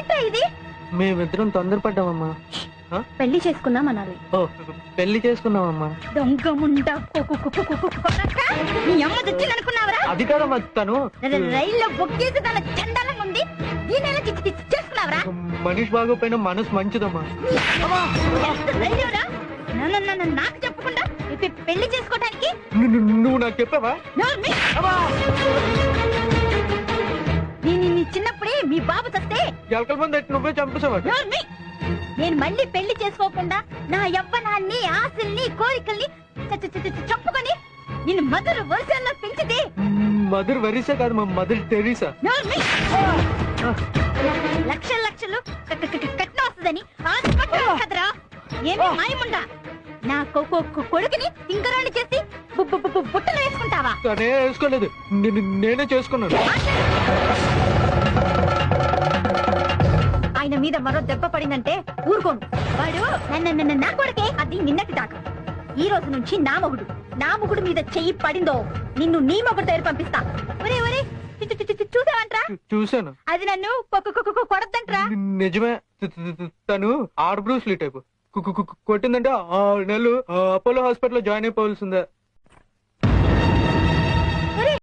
ఏంటా ఇది? మేమిద్దరం తొందరపడ్డామమ్మా? పెళ్ళి చేసుకుందాం అనాలి ఓ పెళ్ళి చేసుకున్నామమ్మా దొంగ ముండా. నీ అమ్మ అది కాదమ్మా తను. రైల్లో బొక్కేసి తన చండాలంగా ఉంది. దీని ఎలా చిచ్చి చిచ్చి చేసుకున్నావరా మనిషి బాగోపోయినా మనసు మంచిదమ్మా. ధైర్యంరా? నన్ను నన్ను నాకు చెప్పకుండా పె- పెళ్ళి చేసుకోవడానికి ను- ను- నువ్వు నాకు చెప్పావా? ఎలకల మంది ఎట్టి నువ్వే చంపేసావాడు నోర్మి. నేను మళ్ళీ పెళ్ళి చేసుకోకుండా నా యవ్వనాన్ని ఆశల్ని కోరికల్ని చ- చ- చ- చ- చంపుకొని నిన్ను మధుర వర్షాల్లో పెంచితే మదర్ వెరీసా కాదు మా మదర్ టెరీసా. లక్షల లక్షలు కట్నం వస్తుందని ఆశపడ్డావు కదరా. ఏమి మాయముండా. నా కొడుకుని తింకరాన్ని చేసి బుట్టలో వేసుకుంటావా? తనే వేసుకోలేదు. నేనే చేసుకున్నాను. మీద మరో దెబ్బ పడిందంటే ఊరుకోను. వాడు? నన్ను నన్ను నా కొడుకే? అది నిన్నటి దాకా. ఈ రోజు నుంచి నా మొగుడు నా మొగుడు మీద చెయ్యి పడిందో నిన్ను నీ మొగుడు దగ్గర పంపిస్తా. ఒరే ఒరే చూసావంట్రా? చూశాను. అది నన్ను కొడద్దంట్రా. నిజమే. తను ఆర్ బ్రూస్లీ టైప్. కొట్టిందంటే ఆరు నెలలు ఆ, అపోలో హాస్పిటల్లో జాయిన్ అయిపోవాల్సిందే.